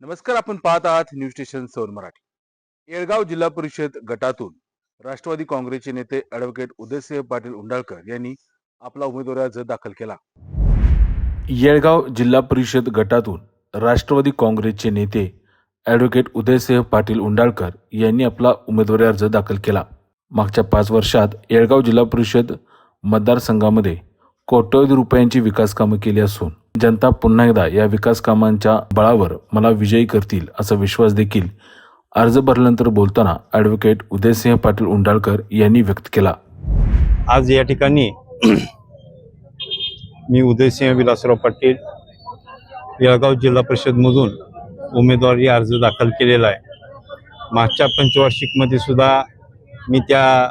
नमस्कार आपण पाहत आहात न्यूज स्टेशन सौर मराठी. येळगाव जिल्हा परिषद गटातून राष्ट्रवादी काँग्रेसचे नेते ऍडव्होकेट उदयसिंह पाटील उंडाळकर यांनी आपला उमेदवारी अर्ज दाखल केला. येळगाव जिल्हा परिषद गटातून राष्ट्रवादी काँग्रेसचे नेते ॲडव्होकेट उदयसिंह पाटील उंडाळकर यांनी आपला उमेदवारी अर्ज दाखल केला. मागच्या पाच वर्षात येळगाव जिल्हा परिषद मतदारसंघामध्ये कोट्यवधी रुपयांची विकास कामं केली असून जनता पुन्हा एकदा या विकास कामांच्या बळावर मला विजयी करतील असा विश्वास देखील अर्ज भरल्यानंतर बोलताना ॲडव्होकेट उदयसिंह पाटील उंडाळकर यांनी व्यक्त केला. आज या ठिकाणी मी उदयसिंह विलासराव पाटील येळगाव जिल्हा परिषदमधून उमेदवारी अर्ज दाखल केलेला आहे. मागच्या पंचवार्षिकमध्ये सुद्धा मी त्या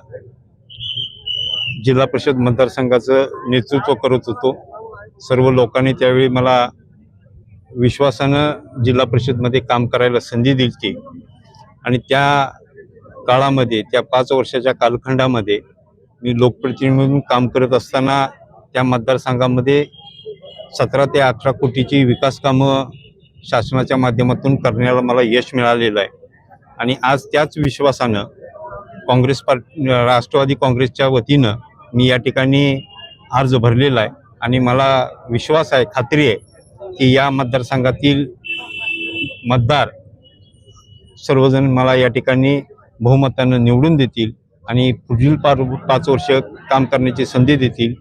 जिल्हा परिषद मतदारसंघाचं नेतृत्व करत होतो. सर्व लोकांनी त्यावेळी मला विश्वासानं जिल्हा परिषदमध्ये काम करायला संधी दिली आणि त्या काळामध्ये त्या पाच वर्षाच्या कालखंडामध्ये मी लोकप्रतिनिधी म्हणून काम करत असताना त्या मतदारसंघामध्ये सतरा ते अठरा कोटीची विकास कामं शासनाच्या माध्यमातून करण्याला मला यश मिळालेलं आहे. आणि आज त्याच विश्वासानं काँग्रेस पार्टी राष्ट्रवादी काँग्रेसच्या वतीनं मी या ठिकाणी अर्ज भरलेला आहे आणि मला विश्वास आहे खात्री आहे की या मतदारसंघातील मतदार सर्वजण मला या ठिकाणी बहुमतानं निवडून देतील आणि पुढील पाच पाच वर्ष काम करण्याची संधी देतील.